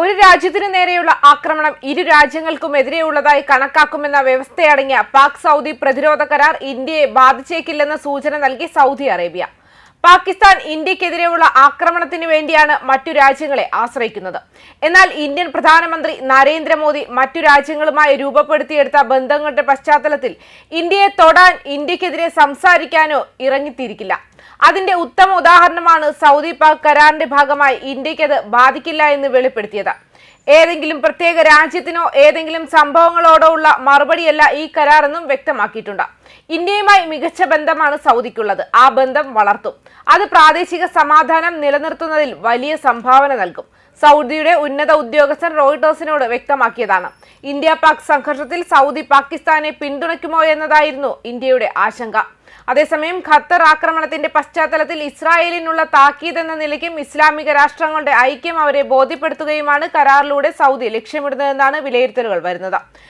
ഒരു രാജ്യത്തിനു നേരെയുള്ള ആക്രമണം ഇരു രാജ്യങ്ങൾക്കും എതിരെയുള്ളതായി കണക്കാക്കുമെന്ന വ്യവസ്ഥയടങ്ങിയ പാക് സൗദി പ്രതിരോധ കരാർ ഇന്ത്യയെ ബാധിച്ചേക്കില്ലെന്ന സൂചന നൽകി സൗദി അറേബ്യ. പാകിസ്ഥാൻ ഇന്ത്യക്കെതിരെയുള്ള ആക്രമണത്തിന് വേണ്ടിയാണ് മറ്റു രാജ്യങ്ങളെ ആശ്രയിക്കുന്നത്. എന്നാൽ ഇന്ത്യൻ പ്രധാനമന്ത്രി നരേന്ദ്രമോദി മറ്റു രാജ്യങ്ങളുമായി രൂപപ്പെടുത്തിയെടുത്ത ബന്ധങ്ങളുടെ പശ്ചാത്തലത്തിൽ ഇന്ത്യയെ തൊടാൻ ഇന്ത്യക്കെതിരെ സംസാരിക്കാനോ ഇറങ്ങിത്തിരിക്കില്ല. അതിന്റെ ഉത്തമ ഉദാഹരണമാണ് സൗദി പാക് കരാറിന്റെ ഭാഗമായി ഇന്ത്യക്കത് ബാധിക്കില്ല എന്ന് വെളിപ്പെടുത്തിയത്. ഏതെങ്കിലും പ്രത്യേക രാജ്യത്തിനോ ഏതെങ്കിലും സംഭവങ്ങളോടോ ഉള്ള മറുപടിയല്ല ഈ കരാർ എന്നും വ്യക്തമാക്കിയിട്ടുണ്ട്. ഇന്ത്യയുമായി മികച്ച ബന്ധമാണ് സൗദിക്കുള്ളത്. ആ ബന്ധം വളർത്തും. അത് പ്രാദേശിക സമാധാനം നിലനിർത്തുന്നതിൽ വലിയ സംഭാവന നൽകും. സൗദിയുടെ ഉന്നത ഉദ്യോഗസ്ഥൻ റോയിട്ടേഴ്സിനോട് വ്യക്തമാക്കിയതാണ്. ഇന്ത്യ പാക് സംഘർഷത്തിൽ സൗദി പാകിസ്ഥാനെ പിന്തുണയ്ക്കുമോ എന്നതായിരുന്നു ഇന്ത്യയുടെ ആശങ്ക. അതേസമയം ഖത്തർ ആക്രമണത്തിന്റെ പശ്ചാത്തലത്തിൽ ഇസ്രായേലിനുള്ള താക്കീത് എന്ന നിലയ്ക്കും ഇസ്ലാമിക രാഷ്ട്രങ്ങളുടെ ഐക്യം അവരെ ബോധ്യപ്പെടുത്തുകയുമാണ് കരാറിലൂടെ സൗദി ലക്ഷ്യമിടുന്നതെന്നാണ് വിലയിരുത്തലുകൾ വരുന്നത്.